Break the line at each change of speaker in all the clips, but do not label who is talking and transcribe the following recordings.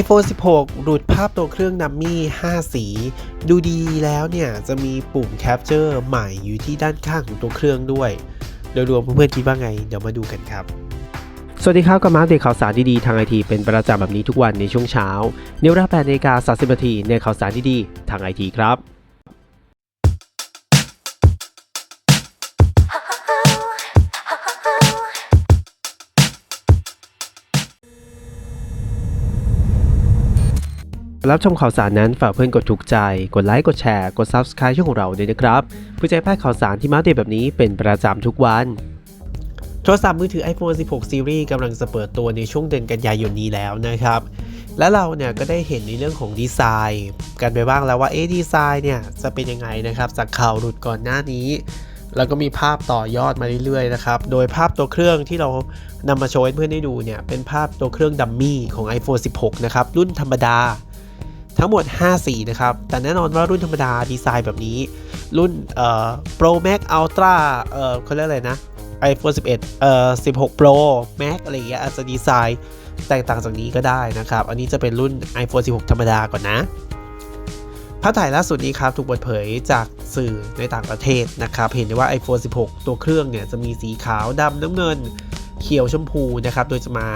iPhone 16หลุดภาพตัวเครื่องดัมมี่ 5 สี ดูดีแล้วเนี่ย จะมีปุ่ม Capture ใหม่อยู่ที่ด้านข้างของตัวเครื่องด้วย โดยรวมเพื่อนๆคิดว่าไง เดี๋ยวมาดูกันครับ
สวัสดีครับกับมาอัปเดตข่าวสารดีๆ ทางไอทีเป็นประจำแบบนี้ทุกวันในช่วงเช้า เนวราแปดนาฬิกา30นาทีในข่าวสารดีๆ ทางไอทีครับ รับชมข่าวสารนั้นฝากเพื่อนกดถูกใจ กดไลค์กดแชร์กด Subscribe ช่องของเราด้วยนะครับเพื่อจะให้พลาดข่าวสารที่มาเดตแบบนี้เป็นประจำทุกวัน
โทรศัพท์มือถือ iPhone 16 Series กำลังจะเปิดตัวในช่วงเดือนกันยายนนี้แล้วนะครับ และเราเนี่ยก็ได้เห็นในเรื่องของดีไซน์ กันไปบ้างแล้วว่าเอ๊ดีไซน์เนี่ยจะเป็นยังไงนะครับ จากข่าวหลุดก่อนหน้านี้ แล้วก็มีภาพต่อยอดมาเรื่อยๆนะครับ โดยภาพตัวเครื่องที่เรานำมาโชว์ให้เพื่อนได้ดูเนี่ยเป็นภาพตัวเครื่องดัมมี่ของ iPhone 16 นะครับรุ่นธรรมดา ทั้งหมด 5 สีนะครับ แต่แน่นอนว่ารุ่นธรรมดาดีไซน์แบบนี้ รุ่นเอ่อ Pro Max Ultra เอ่อเขาเรียกอะไรนะ iPhone 11 เอ่อ 16 Pro Max อะไรอย่างเงี้ยอาจจะดีไซน์แตกต่างจากนี้ก็ได้นะครับ อันนี้จะเป็นรุ่น iPhone 16 ธรรมดาก่อนนะภาพถ่ายล่าสุดนี้ครับถูกเปิดเผยจากสื่อในต่างประเทศนะครับ เห็นได้ว่า iPhone 16 ตัวเครื่องเนี่ยจะมีสีขาวดำน้ำเงิน เขียวชมพูนะครับ โดยจะมา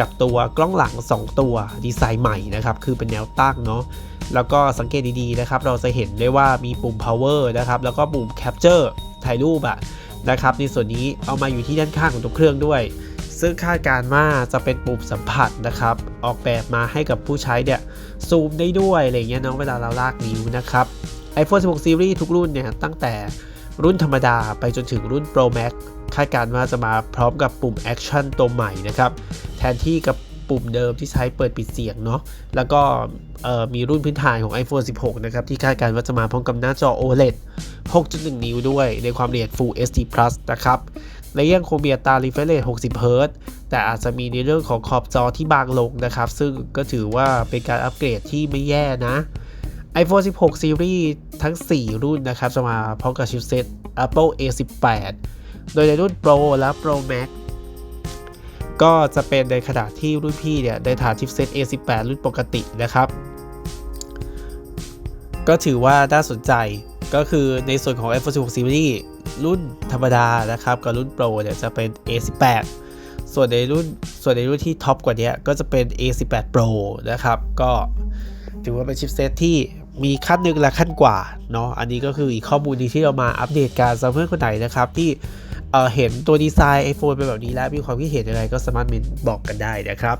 กับตัวกล้องหลัง 2 ตัวดีไซน์ใหม่นะครับ คือเป็นแนวตั้งเนาะแล้วก็สังเกตดีๆนะครับ เราจะเห็นได้ว่ามีปุ่ม power นะครับ แล้วก็ปุ่ม capture ถ่ายรูปอะนะครับ ในส่วนนี้เอามาอยู่ที่ด้านข้างของตัวเครื่องด้วย ซึ่งคาดการว่าจะเป็นปุ่มสัมผัสนะครับ ออกแบบมาให้กับผู้ใช้เนี่ยซูมได้ด้วยอะไรเงี้ยเนาะเวลาเราลากนิ้วนะครับ iPhone 16 Series ทุกรุ่นเนี่ยตั้งแต่ รุ่นธรรมดาไปจนถึงรุ่น Pro Max คาดการณ์ว่าจะมาพร้อมกับปุ่ม Action ตัวใหม่นะครับ แทนที่กับปุ่มเดิมที่ใช้เปิดปิดเสียงเนาะแล้วก็มีรุ่นพื้นฐานของ iPhone 16 นะครับ ที่คาดการณ์ว่าจะมาพร้อมกับหน้าจอ OLED 6.1 นิ้วด้วย ในความละเอียด Full HD Plus นะครับและยังคงมีอัตรา refresh rate 60 Hz แต่อาจจะมีในเรื่องของขอบจอที่บางลงนะครับ ซึ่งก็ถือว่าเป็นการอัปเกรดที่ไม่แย่นะ iPhone 16 Series ทั้ง 4 รุ่นนะครับจะมาพร้อมกับชิปเซ็ต Apple A18 โดยในรุ่น Pro และ Pro Max ก็จะเป็นในขณะที่รุ่นพี่เนี่ยได้ฐานชิปเซ็ต A18 รุ่นปกตินะครับ ก็ถือว่าน่าสนใจก็คือในส่วนของ iPhone 16 Series รุ่นธรรมดานะครับ กับรุ่น Pro เนี่ยจะเป็น A18 ส่วนในรุ่นส่วนในรุ่นที่ท็อปกว่านี้ก็จะเป็น A18 Pro นะครับ ก็ถือว่าเป็นชิปเซตที่ มีขั้นหนึ่งและขั้นกว่าเนาะอันนี้ก็คืออีกข้อมูลดีที่เรามาอัปเดตการสำหรับเพื่อคนไหนนะครับ ที่เเห็นตัวดีไซน์ iPhone เป็นแบบนี้แล้วมีความคิดเห็นอะไรก็สามารถเมนบอกกันได้นะครับ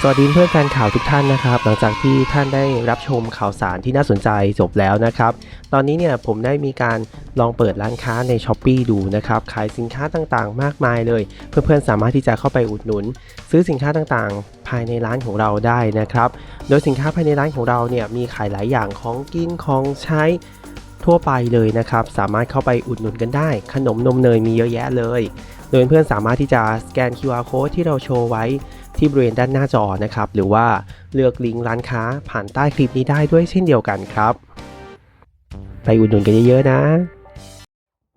สวัสดีเพื่อนแฟนข่าวทุกท่านนะครับ หลังจากที่ท่านได้รับชมข่าวสารที่น่าสนใจจบแล้วนะครับ ตอนนี้เนี่ยผมได้มีการลองเปิดร้านค้าใน s h อ p e e ดูนะครับ ขายสินค้าต่างๆ มากมายเลย เพื่อนๆสามารถที่จะเข้าไปอุดหนุน ซื้อสินค้าต่างๆ ภายในร้านของเราได้นะครับ โดยสินค้าภายในร้านของเราเนี่ยมีขายหลายอย่างของกินของใช้ทั่วไปเลยนะครับ สามารถเข้าไปอุดหนุนกันได้ ขนมนมเนยมีเยอะแยะเลย โดยเพื่อนๆสามารถที่จะสแกน QR code ที่เราโชว์ไว้ที่บริเวณด้านหน้าจอนะครับ หรือว่าเลือกลิงก์ร้านค้าผ่านใต้คลิปนี้ได้ด้วยเช่นเดียวกันครับ ไปอุดหนุนกันเยอะๆนะ